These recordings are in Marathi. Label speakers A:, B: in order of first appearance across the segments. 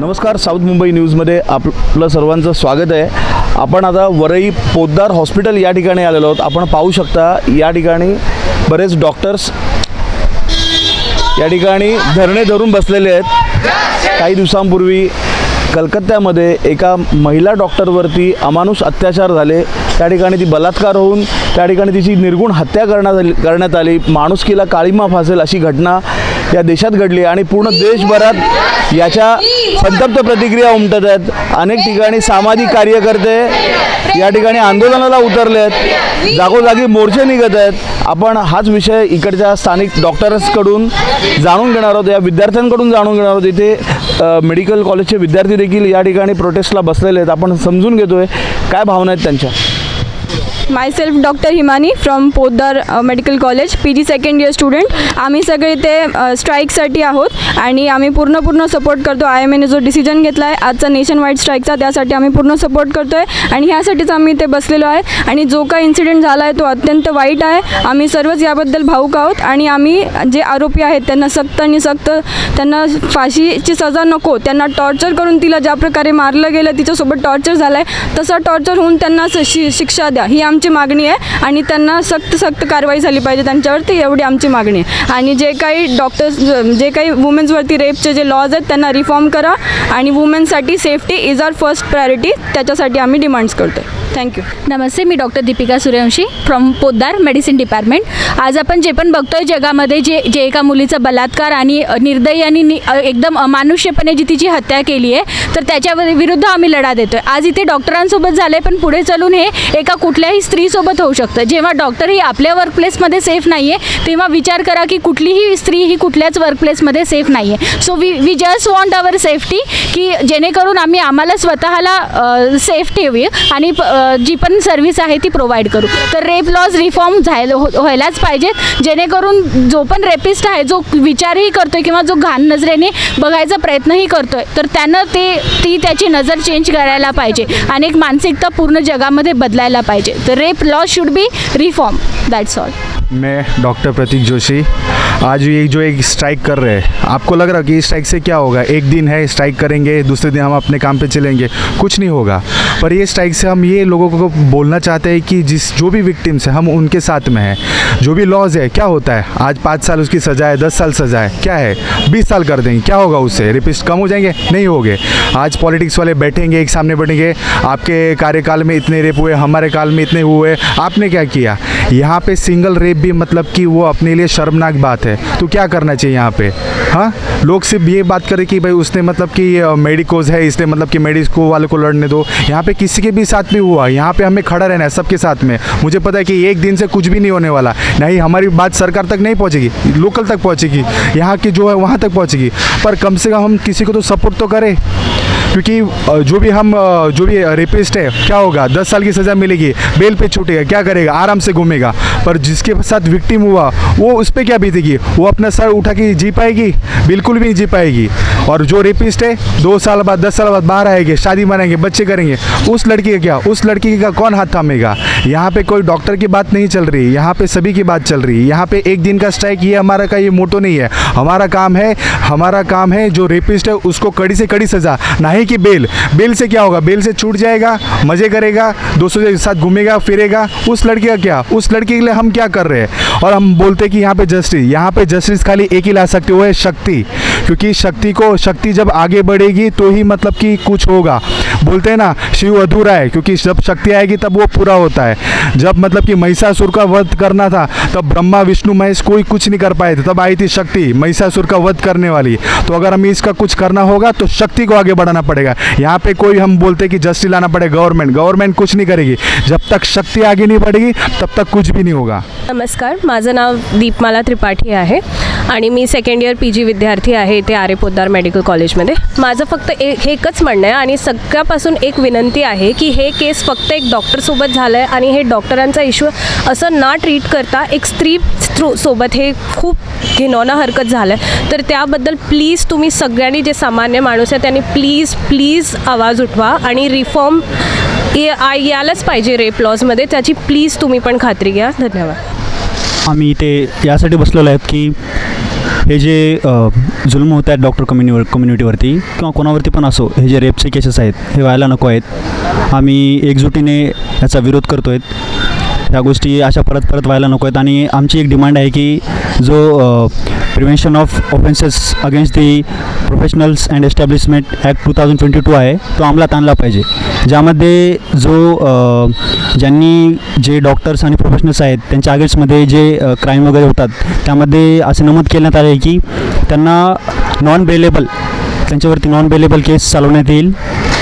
A: नमस्कार साऊथ मुंबई न्यूजमध्ये आपलं सर्वांचं स्वागत आहे. आपण आता वरई पोद्दार हॉस्पिटल या ठिकाणी आलेलो आहोत. आपण पाहू शकता या ठिकाणी बरेच डॉक्टर्स या ठिकाणी धरणे धरून बसलेले आहेत. काही दिवसांपूर्वी कलकत्त्यामध्ये एका महिला डॉक्टरवरती अमानुष अत्याचार झाले. त्या ठिकाणी ती बलात्कार होऊन त्या ठिकाणी तिची निर्गुण हत्या करण्यात आली करण्यात आली. माणुसकीला काळीमा फासेल अशी घटना या देशात घडली आणि पूर्ण देशभरात याच्या संतप्त प्रतिक्रिया उमटत आहेत. अनेक ठिकाणी सामाजिक कार्यकर्ते या ठिकाणी आंदोलनाला उतरले आहेत. जागोजागी मोर्चे निघत आहेत. आपण हाच विषय इकडच्या स्थानिक डॉक्टर्सकडून जाणून घेणार आहोत. या विद्यार्थ्यांकडून जाणून घेणार आहोत. इथे मेडिकल कॉलेजचे विद्यार्थी देखील या ठिकाणी प्रोटेस्टला बसलेले आहेत. आपण समजून घेतोय. काय भावना आहेत त्यांच्या?
B: Myself doctor Himani from Poddar medical college P G second year student आम्ही सगळे इथे स्ट्राईकसाठी uh, आहोत आणि आम्ही पूर्ण पूर्ण सपोर्ट करतो. आय एम एने जो डिसिजन घेतला आहे आजचा नेशन वाईड स्ट्राईकचा त्यासाठी आम्ही पूर्ण सपोर्ट करतो आहे आणि ह्यासाठीच आम्ही इथे बसलेलो आहे. आणि जो काही इन्सिडेंट झाला आहे तो अत्यंत वाईट आहे. आम्ही सर्वच याबद्दल भाऊक आहोत आणि आम्ही जे आरोपी आहेत त्यांना सक्त आणि सक्त त्यांना फाशीची सजा नको त्यांना टॉर्चर करून तिला ज्या प्रकारे मारलं गेलं तिच्यासोबत टॉर्चर झालं आहे तसा टॉर्चर होऊन त्यांना स- शि शिक्षा द्या. ही आमची मागणी आहे आणि त्यांना सक्त सक्त कारवाई झाली पाहिजे त्यांच्यावरती एवढी आमची मागणी आहे. आणि जे काही डॉक्टर्स जे काही वुमेन्सवरती रेपचे जे लॉज आहेत त्यांना रिफॉर्म करा आणि वुमेन्ससाठी safety is our first priority त्याच्यासाठी आम्ही डिमांड्स करतो थँक्यू
C: नमस्ते मी doctor Deepika Suryavanshi from Poddar medicine department आज आपण जे पण बघतोय जगामध्ये जे जे एका मुलीचा बलात्कार आणि निर्दयी आणि नि एकदम अमानुष्यपणे जी तिची हत्या केली आहे तर त्याच्या विरुद्ध आम्ही लढा देतोय. आज इथे डॉक्टरांसोबत झालं आहे पण पुढे चालून हे एका कुठल्याही स्त्रीसोबत होऊ शकतं. जेव्हा डॉक्टर ही आपल्या वर्कप्लेसमध्ये सेफ नाही आहे तेव्हा विचार करा की कुठलीही स्त्री ही कुठल्याच वर्कप्लेसमध्ये सेफ नाही आहे so we we just want our safety की जेणेकरून आम्ही आम्हाला स्वतःला सेफ ठेवी आणि जी पण सर्व्हिस आहे ती प्रोव्हाइड करू. तर रेप लॉज रिफॉर्म झायला हो व्हायलाच पाहिजेत. जेणेकरून जो पण रेपिस्ट आहे जो विचारही करतोय किंवा जो घाण नजरेने बघायचा प्रयत्नही करतोय तर त्यानं ते ती त्याची नजर चेंज करायला पाहिजे आणि एक मानसिकता पूर्ण जगामध्ये बदलायला पाहिजे. तर rape law should be reform that's all
D: मैं डॉक्टर प्रतीक जोशी आज ये जो एक स्ट्राइक कर रहे हैं, आपको लग रहा है कि स्ट्राइक से क्या होगा? एक दिन है स्ट्राइक करेंगे, दूसरे दिन हम अपने काम पे चलेंगे। कुछ नहीं होगा। पर ये स्ट्राइक से हम ये लोगों को बोलना चाहते हैं कि जिस, जो भी विक्टिम्स हैं, हम उनके साथ में हैं। जो भी लॉज है, क्या होता है? आज पाँच साल उसकी सज़ा है, दस साल सज़ा है, क्या है? बीस साल कर देंगे, क्या होगा उससे? रेपिस्ट कम हो जाएँगे? नहीं होंगे। आज पॉलिटिक्स वाले बैठेंगे, एक सामने बैठेंगे, आपके कार्यकाल में इतने रेप हुए, हमारे काल में इतने हुए, आपने क्या किया? यहाँ पे सिंगल रेप भी मतलब कि वो अपने लिए शर्मनाक बात है। तो क्या करना चाहिए यहाँ पे? हाँ? लोग सिर्फ़ ये बात करें कि भाई उसने मतलब कि मेडिकोज है, इसने मतलब कि मेडिको वाले को लड़ने दो। यहाँ पे किसी के भी साथ में हुआ। यहाँ पे हमें खड़ा रहना है सबके साथ में। मुझे पता है कि एक दिन से कुछ भी नहीं होने वाला। नहीं, हमारी बात सरकार तक नहीं पहुँचेगी। लोकल तक पहुँचेगी। यहाँ की जो है वहाँ तक पहुँचेगी। पर कम से कम हम किसी को तो सपोर्ट तो करें। क्योंकि जो भी हम जो भी रेपिस्ट है, क्या होगा? दस साल की सज़ा मिलेगी बेल पे छूटेगा, क्या करेगा? आराम से घूमेगा। पर जिसके साथ विक्टिम हुआ, वो उस पर क्या बीतेगी? वो अपना सर उठा के जी पाएगी? बिल्कुल भी नहीं जी पाएगी। और जो रेपिस्ट है, दो साल बाद, दस साल बाद बाहर आएँगे, शादी बनाएँगे बच्चे करेंगे। उस लड़की का क्या? उस लड़की का कौन हाथ थामेगा? यहाँ पे कोई डॉक्टर की बात नहीं चल रही, यहाँ पे सभी की बात चल रही। है यहाँ पे एक दिन का स्ट्राइक ये हमारा का, ये मोटो नहीं है। हमारा काम है, हमारा काम है, जो रेपिस्ट है, उसको कड़ी से कड़ी सज़ा नहीं कि बेल। बेल से क्या होगा? बेल से छूट जाएगा, मज़े करेगा, दोस्तों के साथ घूमेगा, फिरेगा। उस लड़के का क्या? उस लड़के के लिए हम क्या कर रहे हैं? और हम बोलते हैं कि यहाँ पे जस्टिस यहाँ पे जस्टिस खाली एक ही ला सकते वो है शक्ति। क्योंकि शक्ति को, शक्ति जब आगे बढ़ेगी तो ही मतलब कि कुछ होगा। बोलते हैं ना शिव अधूरा है क्योंकि जब शक्ति आएगी तब वो पूरा होता है। जब मतलब कि महिषासुर का वध करना था तब ब्रह्मा विष्णु महेश कोई कुछ नहीं कर पाए थे तब आई थी शक्ति महिषासुर का वध करने वाली। तो अगर हमें इसका कुछ करना होगा तो शक्ति को आगे बढ़ाना पड़ेगा। यहाँ पे कोई हम बोलते कि जस्टिस लाना पड़ेगा गवर्नमेंट गवर्नमेंट कुछ नहीं करेगी। जब तक शक्ति आगे नहीं बढ़ेगी तब तक कुछ भी नहीं होगा।
E: नमस्कार माझं नाव दीपमाला त्रिपाठी आहे आणि मी सेकंड इयर पी जी विद्यार्थी आहे इथे आरे पोद्दार मेडिकल कॉलेजमध्ये माझं फक्त एक एकच म्हणणं आहे आणि सगळ्यापासून एक विनंती आहे की हे केस फक्त एक डॉक्टरसोबत झालं आहे आणि हे डॉक्टरांचा इश्यू असं ना ट्रीट करता एक स्त्री थ्रू सोबत हे खूप घिनवणं हरकत झालं आहे तर त्याबद्दल प्लीज तुम्ही सगळ्यांनी जे सामान्य माणूस आहे त्यांनी प्लीज प्लीज आवाज उठवा आणि रिफॉर्म यायलाच पाहिजे रेप लॉजमध्ये त्याची प्लीज तुम्ही पण खात्री घ्या. धन्यवाद.
F: आम्ही इथे यासाठी बसलेलो आहेत की हे जे जुलम होत आहेत डॉक्टर कम्युनिवर कम्युनिटीवरती किंवा कोणावरती पण असो हे जे रेपचे केसेस आहेत हे व्हायला नको आहेत. आम्ही एकजुटीने याचा विरोध करतो आहेत ह्या गोष्टी अशा परत परत व्हायला नको आहेत. आणि आमची एक डिमांड आहे की जो prevention of offences against the professionals and establishment act two thousand twenty two आहे तो अंमलात आणला पाहिजे. ज्यामध्ये जो ज्यांनी जे डॉक्टर्स आणि प्रोफेशनल्स आहेत त्यांच्या अगेन्स्टमध्ये जे क्राईम वगैरे होतात त्यामध्ये असे नमूद करण्यात आले आहे की त्यांना नॉन बेलेबल त्यांच्यावरती नॉन बेलेबल केस चालवण्यात येईल.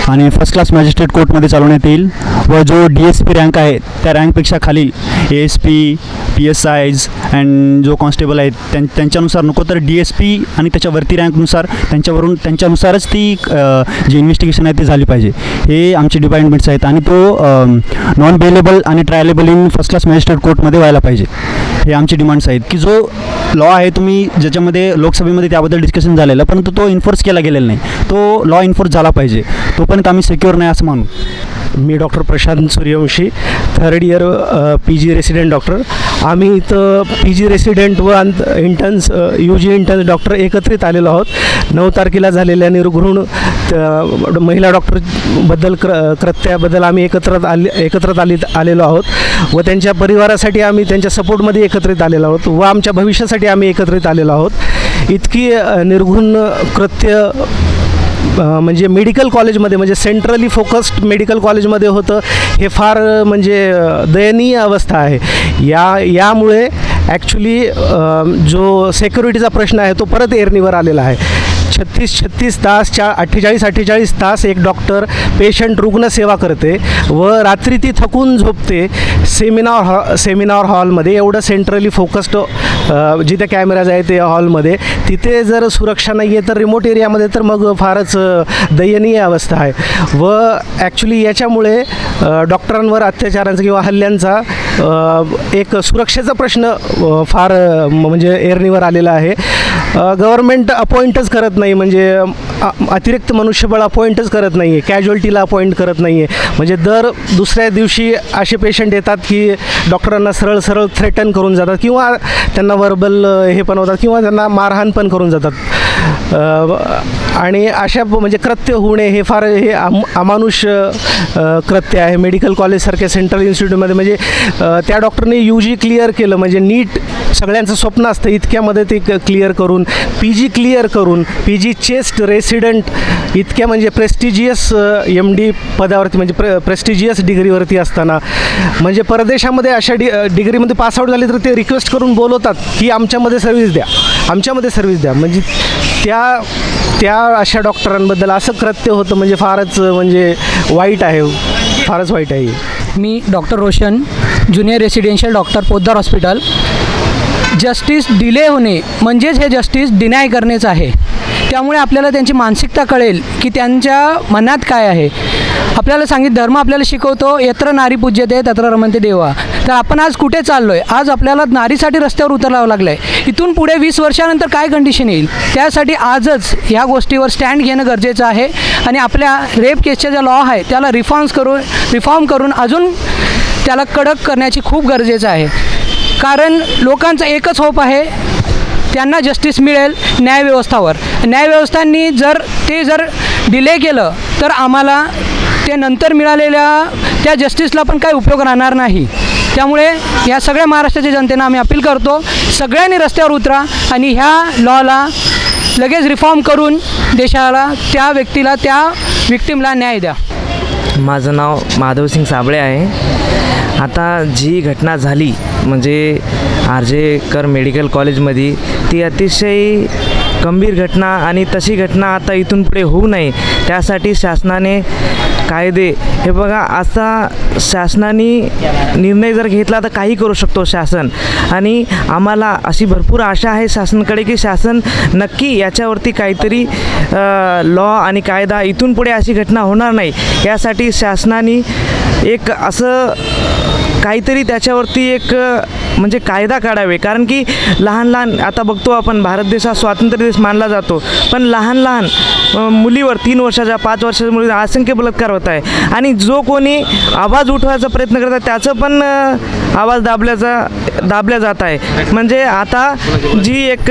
F: आणि फर्स्ट क्लास मॅजिस्ट्रेट कोर्टमध्ये चालवण्यात येईल. व जो डी एस पी रँक आहे त्या रँकपेक्षा खाली A S P P S Is and जो कॉन्स्टेबल आहेत त्यां त्यांच्यानुसार नको तर डी एस पी आणि त्याच्यावरती रँकनुसार त्यांच्यावरून त्यांच्यानुसारच ती जी इन्व्हेस्टिगेशन आहे ती झाली पाहिजे. हे आमचे डिपार्टमेंट्स आहेत आणि तो नॉन बेलेबल आणि triable in first class magistrate कोर्टमध्ये व्हायला पाहिजे. हे आमचे डिमांड्स आहेत की जो लॉ आहे तुम्ही ज्याच्यामध्ये लोकसभेमध्ये त्याबद्दल डिस्कशन झालेलं परंतु तो इन्फोर्स केला गेलेला नाही. तो लॉ इन्फोर्स झाला पाहिजे. तोपर्यंत आम्ही सिक्युअर नाही असं मानू.
G: मी doctor Prashant Suryavanshi third year P G resident doctor. आम्ही इथं पी जी रेसिडेंट व अंत interns U G interns doctor एकत्रित आलेलो आहोत. नऊ तारखेला झालेल्या निर्घृण त- महिला डॉक्टरबद्दल क्र कृत्याबद्दल आम्ही एकत्र आले एकत्रित आली आलेलो आहोत. व त्यांच्या परिवारासाठी आम्ही त्यांच्या सपोर्टमध्ये एकत्रित आलेलो आहोत. व आमच्या भविष्यासाठी आम्ही एकत्रित आलेलो आहोत. इतकी निर्घृण कृत्य म्हणजे मेडिकल कॉलेजमध्ये म्हणजे सेंट्रली फोकस्ड मेडिकल कॉलेजमध्ये होतं हे फार म्हणजे दयनीय अवस्था आहे. या यामुळे ॲक्च्युली जो सेक्युरिटीचा प्रश्न आहे तो परत एरणीवर आलेला आहे. छत्तीस छत्तीस तास चा अठ्ठेचाळीस अठ्ठेचाळीस तास एक डॉक्टर पेशंट रुग्णसेवा करते व रात्री ती थकून झोपते सेमिनार हॉ सेमिनार हॉलमध्ये एवढं सेंट्रली फोकस्ड जिथे कॅमेराज आहे ते हॉलमध्ये. तिथे जर सुरक्षा नाही आहे तर रिमोट एरियामध्ये तर मग फारच दयनीय अवस्था आहे. व ॲक्च्युली याच्यामुळे डॉक्टरांवर अत्याचारांचा किंवा हल्ल्यांचा एक सुरक्षेचा प्रश्न फार म्हणजे एरणीवर आलेला आहे. गव्हर्मेंट अपॉइंटच करत नाही म्हणजे अतिरिक्त मनुष्यबळ अपॉइंटच करत नाही आहे कॅज्युअल्टीला अपॉइंट करत नाही आहे म्हणजे दर दुसऱ्या दिवशी असे पेशंट येतात की डॉक्टरांना सरळ सरळ थ्रेटन करून जातात किंवा त्यांना वर्बल हे पण होतात किंवा त्यांना मारहाण पण करून जातात. आणि अशा म्हणजे कृत्य होणे हे फार हे आम अमानुष कृत्य आहे. मेडिकल कॉलेजसारख्या सेंट्रल इन्स्टिट्यूटमध्ये म्हणजे त्या डॉक्टरने यू जी क्लिअर केलं. म्हणजे नीट सगळ्यांचं स्वप्न असतं इतक्यामध्ये ते क्लिअर करून पी जी क्लिअर करून पी जी चेस्ट रेसिडेंट इतक्या म्हणजे प्रेस्टिजियस एम डी पदावरती म्हणजे प्रे प्रेस्टिजियस डिग्रीवरती असताना. म्हणजे परदेशामध्ये अशा डि डिग्रीमध्ये पासआउट झाले तर ते रिक्वेस्ट करून बोलवतात की आमच्यामध्ये सर्व्हिस द्या. आमच्यामध्ये सर्व्हिस द्या. म्हणजे त्या त्या अशा डॉक्टरांबद्दल असं कृत्य होतं म्हणजे फारच म्हणजे वाईट आहे. फारच वाईट आहे.
H: मी doctor Roshan junior residential doctor Poddar hospital justice delay होणे म्हणजेच हे जस्टिस डिनाय करणेच आहे. त्यामुळे आपल्याला त्यांची मानसिकता कळेल की त्यांच्या मनात काय आहे. आपल्याला सांगित धर्म आपल्याला शिकवतो यत्र नारी पूज्यते तत्र रमंते देवा. तर आपण आज कुठे चाललो आहे आज आपल्याला नारीसाठी रस्त्यावर उतरावं लागलं आहे इथून पुढे वीस वर्षानंतर काय कंडिशन येईल? त्यासाठी आजच ह्या गोष्टीवर स्टँड घेणं गरजेचं आहे. आणि आपल्या रेप केसच्या ज्या लॉ आहे त्याला रिफॉर्म्स करून रिफॉर्म करून अजून त्याला कडक करण्याची खूप गरजेचं आहे. कारण लोकांचा एकच होप आहे त्यांना जस्टिस मिळेल न्यायव्यवस्थावर न्यायव्यवस्थांनी जर ते जर डिले केलं तर आम्हाला ते नंतर मिळालेल्या त्या जस्टिसला पण काही उपयोग राहणार नाही. त्यामुळे या सगळ्या महाराष्ट्राच्या जनतेनं आम्ही अपील करतो सगळ्यांनी रस्त्यावर उतरा आणि ह्या लॉला लगेच रिफॉर्म करून देशाला त्या व्यक्तीला त्या विक्टीमला न्याय द्या.
I: माझं नाव माधवसिंग साबळे आहे. आता जी घटना झाली म्हणजे आर जे कर मेडिकल कॉलेजमध्ये ती अतिशय गंभीर घटना आणि तशी घटना आता इथून पुढे होऊ नये त्यासाठी शासनाने कायदे. हे बघा असा शासनाने निर्णय जर घेतला तर काही करू शकतो शासन. आणि आम्हाला अशी भरपूर आशा आहे शासनाकडे की शासन नक्की याच्यावरती काहीतरी लॉ आणि कायदा इथून पुढे अशी घटना होणार नाही. यासाठी शासनाने एक असं काहीतरी त्याच्यावरती एक म्हणजे कायदा काढावे. कारण की लहान लहान आता बघतो आपण भारत देश हा स्वातंत्र्य देश मानला जातो. पण लहान लहान मुलीवर तीन वर्षाच्या पाच वर्षाच्या मुलीवर असंख्य बलात्कार होत आहे. आणि जो कोणी आवाज उठवायचा प्रयत्न करतात त्याचं पण आवाज दाबल्याचा दाबल्या जात आहे. म्हणजे आता जी एक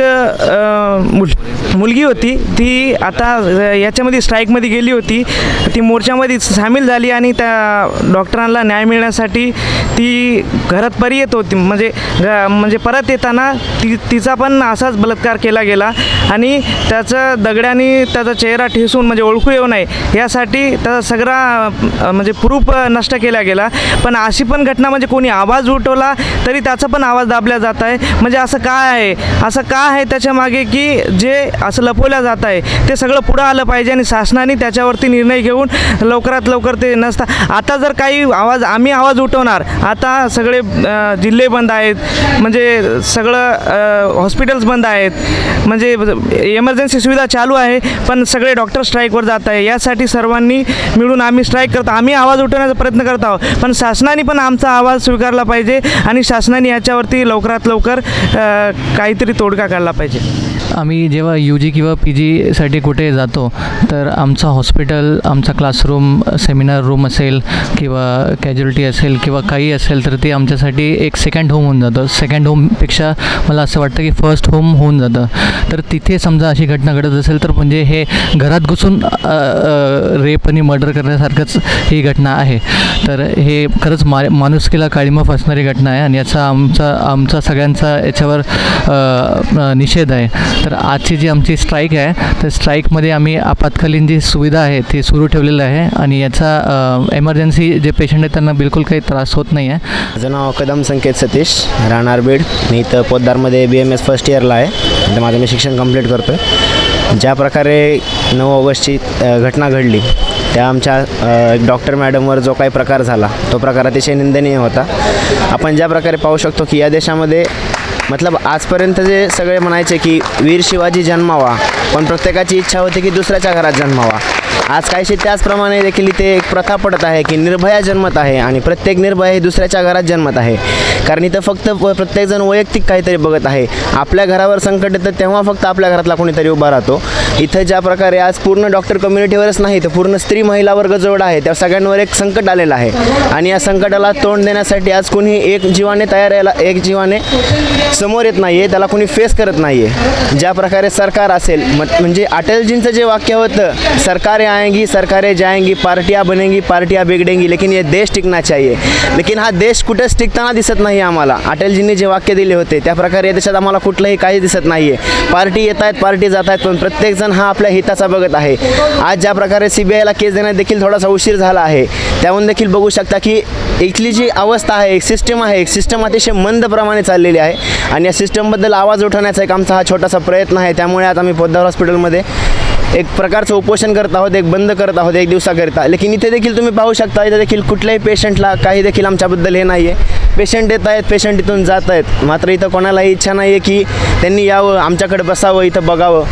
I: मुल मुलगी होती ती आता याच्यामध्ये स्ट्राईकमध्ये गेली होती. ती मोर्चामध्ये सामील झाली आणि त्या डॉक्टरांना न्याय मिळण्यासाठी ती घरात परी येत होती. म्हणजे म्हणजे परत येताना ती तिचा पण असाच बलात्कार केला गेला आणि त्याचं दगड्याने त्याचा चेहरा ठेसून म्हणजे ओळखू येऊ नये यासाठी त्याचा सगळा म्हणजे प्रूफ नष्ट केला गेला. पण अशी पण घटना म्हणजे कोणी आवाज उठवला तरी त्याचा पण आवाज दाबला जात आहे म्हणजे असं काय आहे? असं का आहे त्याच्यामागे की जे असं लपवलं जात आहे ते सगळं पुढं आलं पाहिजे आणि शासनाने त्याच्यावरती निर्णय घेऊन लवकरात लवकर ते नसता. आता जर काही आवाज आम्ही आवाज उठवणार. आता सगळे जिल्हे बंद आहेत. म्हणजे सगळं हॉस्पिटल्स बंद आहेत. म्हणजे इमर्जन्सी सुविधा चालू आहे पण सगळे डॉक्टर स्ट्राईकवर जात आहे. यासाठी सर्वांनी मिळून आम्ही स्ट्राईक करतो. आम्ही आवाज उठवण्याचा प्रयत्न करत आहोत. पण शासनाने पण आमचा आवाज स्वीकारला पाहिजे आणि शासनाने याच्यावरती लवकरात लवकर काहीतरी तोडगा काढला पाहिजे.
J: आम्ही जेव्हा यू जी किंवा पी जीसाठी कुठे जातो तर आमचं हॉस्पिटल आमचा क्लासरूम सेमिनार रूम असेल किंवा कॅज्युलिटी असेल किंवा काही असेल तर ते आमच्यासाठी एक सेकंड होम होऊन जातं. सेकंड होमपेक्षा मला असं वाटतं की फर्स्ट होम होऊन जातं. तर तिथे समजा अशी घटना घडत असेल तर म्हणजे हे घरात घुसून रेप आणि मर्डर करण्यासारखंच ही घटना आहे. तर हे खरंच मा माणुसकीला काळीमा असणारी घटना आहे आणि याचा आमचा आमचा सगळ्यांचा याच्यावर निषेध आहे. तर आजची जी आमची स्ट्राईक आहे तर स्ट्राईकमध्ये आम्ही आपत्कालीन जी सुविधा आहे ती सुरू ठेवलेलं आहे आणि याचा एमर्जन्सी जे पेशंट आहेत त्यांना बिलकुल काही त्रास होत नाही आहे
K: माझं नाव कदम संकेत सतीश राहणार बीड. मी इथं पोद्दारमध्ये बी एम एस फर्स्ट इयरला आहे. तर माझं मी शिक्षण कंप्लीट करतो आहे ज्या प्रकारे नऊ ऑगस्टची घटना घडली त्या आमच्या एक डॉक्टर मॅडमवर जो काही प्रकार झाला तो प्रकार अतिशय निंदनीय होता. आपण ज्या प्रकारे पाहू शकतो की या देशामध्ये मतलब आजपर्यंत जे सगळे म्हणायचे की वीर शिवाजी जन्मावा पण प्रत्येकाची इच्छा होती की दुसऱ्याच्या घरात जन्मावा. आज काहीशी त्याचप्रमाणे देखील इथे एक प्रथा पडत आहे की निर्भया जन्मत आहे आणि प्रत्येक निर्भय हे दुसऱ्याच्या घरात जन्मत आहे. कारण इथं फक्त प- प्रत्येकजण वैयक्तिक काहीतरी बघत आहे. आपल्या घरावर संकट येतं तेव्हा फक्त आपल्या घरातला कोणीतरी उभा राहतो. इथं ज्या प्रकारे आज पूर्ण डॉक्टर कम्युनिटीवरच नाही तर पूर्ण स्त्री महिला वर्ग जोड आहे त्या सगळ्यांवर एक संकट आलेलं आहे. आणि या संकटाला तोंड देण्यासाठी आज कोणी एक जीवाने तयार यायला एक जीवाने समोर येत नाही आहे त्याला कोणी फेस करत नाही आहे ज्या प्रकारे सरकार असेल मत- म्हणजे अटलजींचं जे वाक्य होतं सरकार या आएंगी सरकारें जाएंगी पार्टियाँ बनेंगी पार्टियाँ बिगडेंगी लेकिन ये देश टिकना चाहिए। लेकिन हा देश कुठेच टिकताना दिसत नाही आम्हाला. अटलजींनी जे वाक्य दिले होते त्या प्रकारे या देशात आम्हाला कुठलंही काही दिसत नाही आहे पार्टी येत आहेत पार्टी जात आहेत पण प्रत्येकजण हा आपल्या हिताचा बघत आहे. आज ज्या प्रकारे सी बी आयला केस देण्यात देखील थोडासा उशीर झाला आहे त्याहून देखील बघू शकता की इथली जी अवस्था आहे एक सिस्टम आहे एक सिस्टम अतिशय मंद प्रमाणे चाललेली आहे. आणि या सिस्टमबद्दल आवाज उठवण्याचा एक आमचा हा छोटासा प्रयत्न आहे. त्यामुळे आज आम्ही पोद्दार हॉस्पिटलमध्ये एक प्रकारचं उपोषण करत आहोत एक बंद करत आहोत एक दिवसाकरिता. लेकिन इथे देखील तुम्ही पाहू शकता इथे देखील कुठल्याही पेशंटला काही देखील आमच्याबद्दल हे नाही आहे पेशंट येत आहेत पेशंट इथून जात आहेत. मात्र इथं कोणालाही इच्छा नाही आहे की त्यांनी यावं आमच्याकडे बसावं इथं बघावं.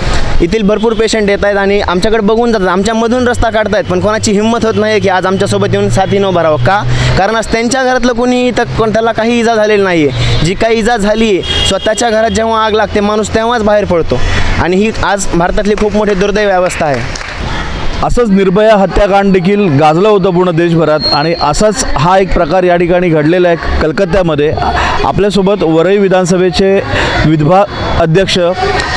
K: येथील भरपूर पेशंट येत आहेत आणि आमच्याकडे बघून जातात. आमच्यामधून रस्ता काढतायत पण कोणाची हिंमत होत नाही की आज आमच्यासोबत येऊन साथीनं उभं का? कारण आज त्यांच्या घरातलं कोणी इथं कोण त्याला काही इजा झालेली नाही आहे जी काही इजा झाली आहे स्वतःच्या घरात जेव्हा आग लागते माणूस तेव्हाच बाहेर पडतो. आणि ही आज भारतातली खूप मोठी दुर्दैव अवस्था आहे.
A: असंच निर्भया हत्याकांड देखील गाजलं होतं पूर्ण देशभरात आणि असाच हा एक प्रकार या ठिकाणी घडलेला आहे कलकत्त्यामध्ये. आपल्यासोबत वरई विधानसभेचे विधवा अध्यक्ष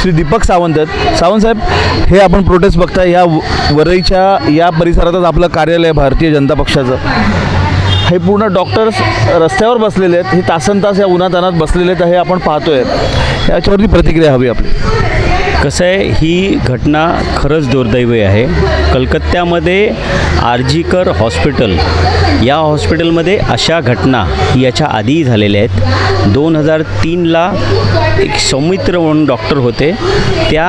A: श्री दीपक सावंत आहेत. सावंत साहेब हे आपण प्रोटेस्ट बघताय. या व- वरईच्या या परिसरातच आपलं कार्यालय भारतीय जनता पक्षाचं. हे पूर्ण डॉक्टर्स रस्त्यावर बसलेले आहेत. हे तासन तास या उन्हातानात बसलेले आहेत. हे आपण पाहतोय. याच्यावरती प्रतिक्रिया हवी आपली.
L: कसं आहे ही घटना खरंच दुर्दैवी आहे. कलकत्त्यामध्ये आर्जीकर हॉस्पिटल या हॉस्पिटलमध्ये अशा घटना याच्या आधीही झालेल्या आहेत. दोन हजार तीनला एक सौमित्र म्हणून डॉक्टर होते. त्या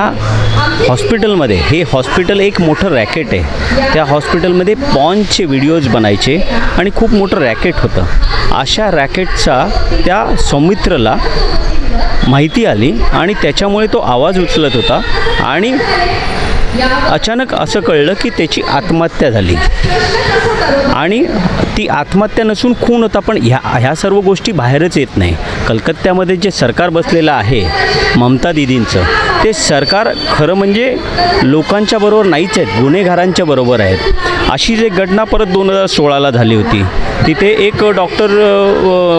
L: हॉस्पिटलमध्ये हे हॉस्पिटल एक मोठं रॅकेट आहे. त्या हॉस्पिटलमध्ये पॉनचे व्हिडिओज बनायचे आणि खूप मोठं रॅकेट होतं. अशा रॅकेटचा त्या सौमित्रला माहिती आली आणि त्याच्यामुळे तो आवाज उचलत होता. आणि अचानक असं कळलं की त्याची आत्महत्या झाली. आणि ती आत्महत्या नसून खून होता पण ह्या ह्या सर्व गोष्टी बाहेरच येत नाही. कलकत्त्यामध्ये जे सरकार बसलेलं आहे ममता दिदींचं ते सरकार खरं म्हणजे लोकांच्या बरोबर नाहीच आहेत गुन्हेगारांच्या बरोबर आहेत. अशीच एक घटना परत दोन हजार सोळाला झाली होती तिथे एक डॉक्टर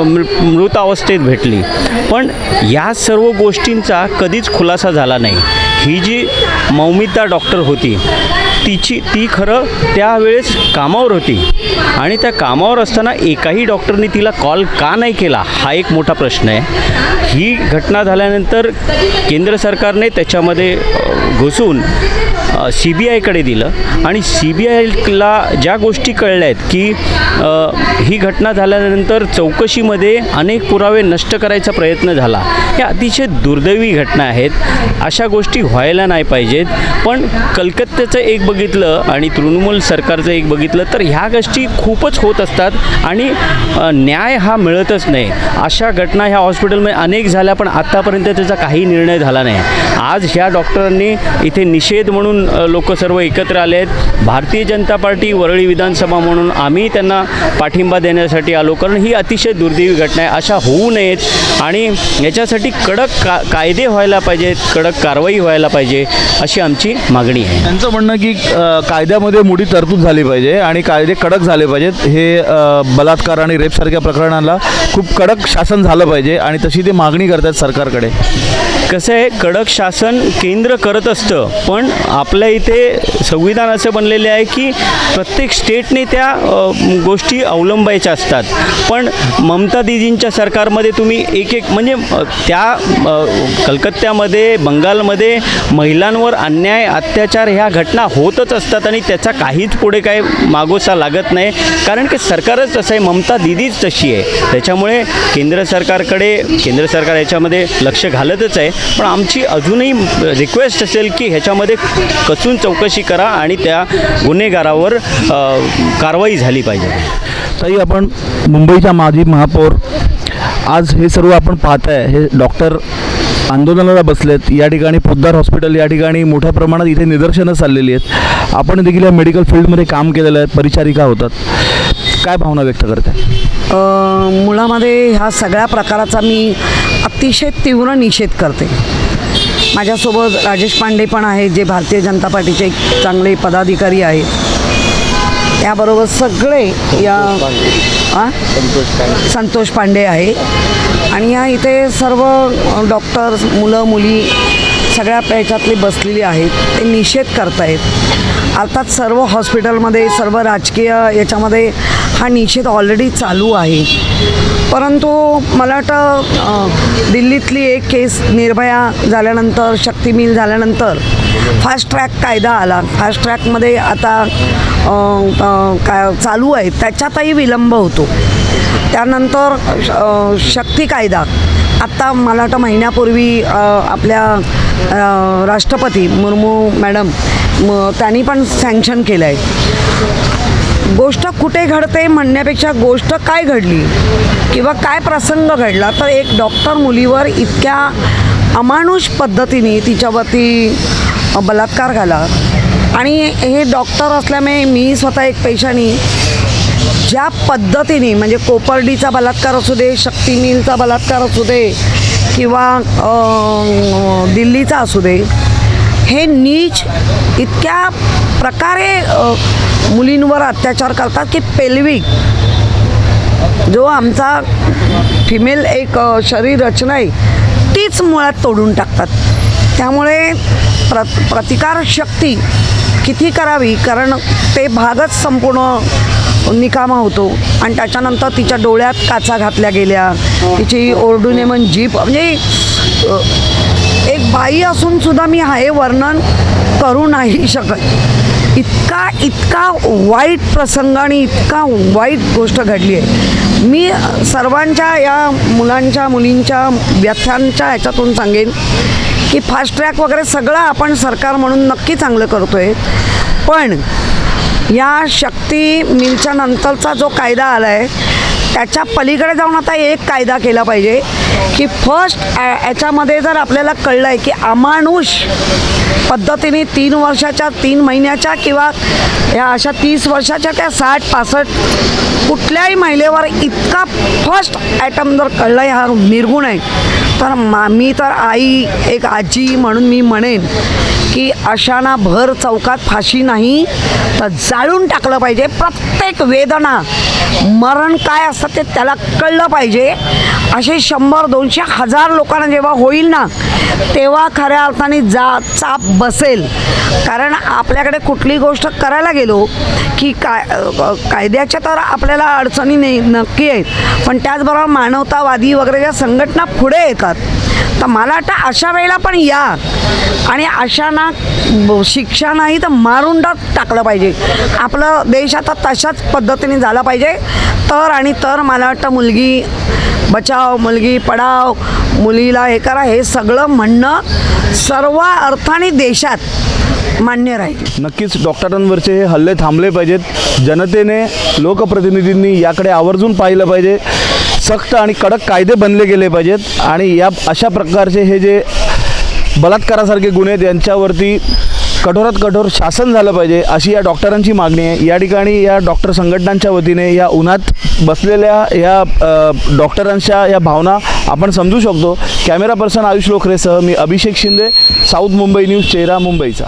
L: मृ- मृत अवस्थेत भेटली. पण या सर्व गोष्टींचा कधीच खुलासा झाला नाही. ही जी मौमिता डॉक्टर होती तिची ती खरं त्यावेळेस कामावर होती. आणि त्या कामावर असताना एकाही डॉक्टरने तिला कॉल का नाही केला हा एक मोठा प्रश्न आहे. ही घटना झाल्यानंतर केंद्र सरकारने त्याच्यामध्ये घुसून सी बी आयकडे दिलं आणि सी बी आयला ज्या गोष्टी कळल्या आहेत की ही घटना झाल्यानंतर चौकशीमध्ये अनेक पुरावे नष्ट करायचा प्रयत्न झाला. ह्या अतिशय दुर्दैवी घटना आहेत. अशा गोष्टी व्हायला नाही पाहिजेत. पण कलकत्त्याचं एक बघितलं आणि तृणमूल सरकारचं एक बघितलं तर ह्या गोष्टी खूपच होत असतात आणि न्याय हा मिळतच नाही. अशा घटना ह्या हॉस्पिटलमध्ये अनेक झाल्या पण आत्तापर्यंत त्याचा काही निर्णय झाला नाही. आज ह्या डॉक्टरांनी इथे निषेध म्हणून लोक सर्व एकत्र आले आहेत. भारतीय जनता पार्टी वरळी विधानसभा म्हणून आम्ही त्यांना पाठिंबा देण्यासाठी आलो कारण ही अतिशय दुर्दैवी घटना आहे. अशा होऊ नयेत आणि याच्यासाठी कडक का कायदे व्हायला पाहिजेत कडक कारवाई व्हायला पाहिजे अशी आमची मागणी आहे.
A: त्यांचं म्हणणं की कायद्यामध्ये मोठी तरतूद झाली पाहिजे आणि कायदे कडक झाले पाहिजेत. हे बलात्कार आणि रेपसारख्या प्रकरणाला खूप कडक शासन झालं पाहिजे आणि तशी ते मागणी करतात सरकारकडे.
L: कसं आहे कडक शासन केंद्र करत असतं पण आपल्या इथे संविधान असं बनलेले आहे की प्रत्येक स्टेटने त्या गोष्टी अवलंबायच्या असतात. पण ममता दिदींच्या सरकारमध्ये तुम्ही एक एक म्हणजे त्या कलकत्त्यामध्ये बंगालमध्ये महिलांवर अन्याय अत्याचार ह्या घटना होतच असतात आणि त्याचा काहीच पुढे काय मागोसा लागत नाही. कारण की सरकारच तसं आहे ममता दिदीच तशी आहे. त्याच्यामुळे केंद्र सरकारकडे केंद्र सरकार याच्यामध्ये लक्ष घालतच आहे. पण आमची अजूनही रिक्वेस्ट असेल की ह्याच्यामध्ये कसून चौकशी करा आणि त्या गुन्हेगारावर कारवाई झाली पाहिजे.
A: ताई आपण मुंबईच्या माजी महापौर आज हे सर्व आपण पाहताय हे डॉक्टर आंदोलनाला बसलेत या ठिकाणी पोद्दार हॉस्पिटल या ठिकाणी मोठ्या प्रमाणात इथे निदर्शनं चाललेली आहेत. आपण देखील या मेडिकल फील्डमध्ये काम केलेलं आहे परिचारिका होतात. काय भावना व्यक्त करते
M: मुळामध्ये ह्या सगळ्या प्रकाराचा मी अतिशय तीव्र निषेध करते. माझ्यासोबत राजेश पांडे पण आहेत जे भारतीय जनता पार्टीचे एक चांगले पदाधिकारी आहेत. याबरोबर सगळे या संतोष पांडे आहे आणि या इथे सर्व डॉक्टर्स मुलं मुली सगळ्या ह्याच्यातली बसलेली आहेत. ते निषेध करतायत. अर्थात सर्व हॉस्पिटलमध्ये सर्व राजकीय याच्यामध्ये हा निषेध ऑलरेडी चालू आहे. परंतु मला वाटतं दिल्लीतली एक केस निर्भया झाल्यानंतर शक्ती मिल झाल्यानंतर फास्ट ट्रॅक कायदा आला. फास्ट ट्रॅकमध्ये आता काय चालू आहे. त्याच्यातही विलंब होतो. त्यानंतर शक्ती कायदा. आत्ता मला वाटतं महिन्यापूर्वी आपल्या राष्ट्रपती मुर्मू मॅडम त्यांनी पण सँक्शन केलं आहे गोष्ट कुठे घडते म्हणण्यापेक्षा गोष्ट काय घडली किंवा काय प्रसंग घडला तर एक डॉक्टर मुलीवर इतक्या अमानुष पद्धतीने तिच्यावरती बलात्कार झाला. आणि हे डॉक्टर असल्यामुळे मी स्वतः एक पैशानी ज्या पद्धतीने म्हणजे कोपर्डीचा बलात्कार असू दे शक्ती मिलचा बलात्कार असू दे किंवा दिल्लीचा असू दे हे नीच इतक्या प्रकारे मुलींवर अत्याचार करतात की पेल्विक जो आमचा फिमेल एक शरीर रचना आहे तीच मुळात तोडून टाकतात. त्यामुळे प्र प्रतिकार शक्ती किती करावी? कारण ते भागच संपूर्ण निकामा होतो. आणि त्याच्यानंतर तिच्या डोळ्यात काचा घातल्या गेल्या. तिची ओरडूने जीप म्हणजे बाई असून सुद्धा मी हे वर्णन करू नाही शकत. इतका इतका वाईट प्रसंग आणि इतका वाईट गोष्ट घडली आहे. मी सर्वांच्या या मुलांच्या मुलींच्या व्यथांच्या ह्याच्यातून सांगेन की फास्ट ट्रॅक वगैरे सगळं आपण सरकार म्हणून नक्की चांगलं करतो आहे पण या शक्ती मिलच्या नंतरचा जो कायदा आला आहे त्याच्या पलीकडे जाऊन आता एक कायदा केला पाहिजे की फर्स्ट याच्यामध्ये जर आपल्याला कळलं आहे की अमानुष पद्धतीने तीन वर्षाच्या तीन महिन्याच्या किंवा या अशा तीस वर्षाच्या त्या साठ पासष्ट कुठल्याही महिलेवर इतका फर्स्ट ॲटम जर कळलं हा निर्गुण आहे. तर मा मी तर आई एक आजी म्हणून मी म्हणेन की अशांना भर चौकात फाशी नाही तर जाळून टाकलं पाहिजे. प्रत्येक वेदना मरण काय असतं ते त्याला कळलं पाहिजे. असे शंभर दोनशे हजार लोकांना जेव्हा होईल ना तेव्हा खऱ्या अर्थाने जा चाप बसेल. कारण आपल्याकडे कुठली गोष्ट करायला गेलो की काय कायद्याच्या तर आपल्याला अडचणी नाही नक्की आहेत. पण त्याचबरोबर मानवतावादी वगैरे ज्या संघटना पुढे येतात. तर मला वाटतं अशा वेळेला पण या. आणि अशांना ब- शिक्षा नाही तर मारून टाकलं पाहिजे. आपलं देश आता तशाच पद्धतीने झाला पाहिजे. तर आणि तर मला वाटतं मुलगी बचाव मुलगी पडाव मुलीला हे करा हे सगळं म्हणणं सर्व अर्थाने देशात मान्य राहील.
A: नक्कीच डॉक्टरांवरचे हे हल्ले थांबले पाहिजेत. जनतेने लोकप्रतिनिधींनी याकडे आवर्जून पाहिलं पाहिजे. सक्त आणि कडक कायदे बनले गेले पाहिजेत. आणि या अशा प्रकारचे हे जे बलात्कारासारखे गुन्हे यांच्यावरती कठोरात कठोर शासन झालं पाहिजे अशी या डॉक्टरांची मागणी आहे. या ठिकाणी या डॉक्टर संघटनांच्या वतीने या उन्हात बसलेल्या या डॉक्टरांच्या या भावना आपण समजू शकतो. कॅमेरा पर्सन आयुष लोखरेसह मी अभिषेक शिंदे साऊथ मुंबई न्यूज चेहरा मुंबईचा.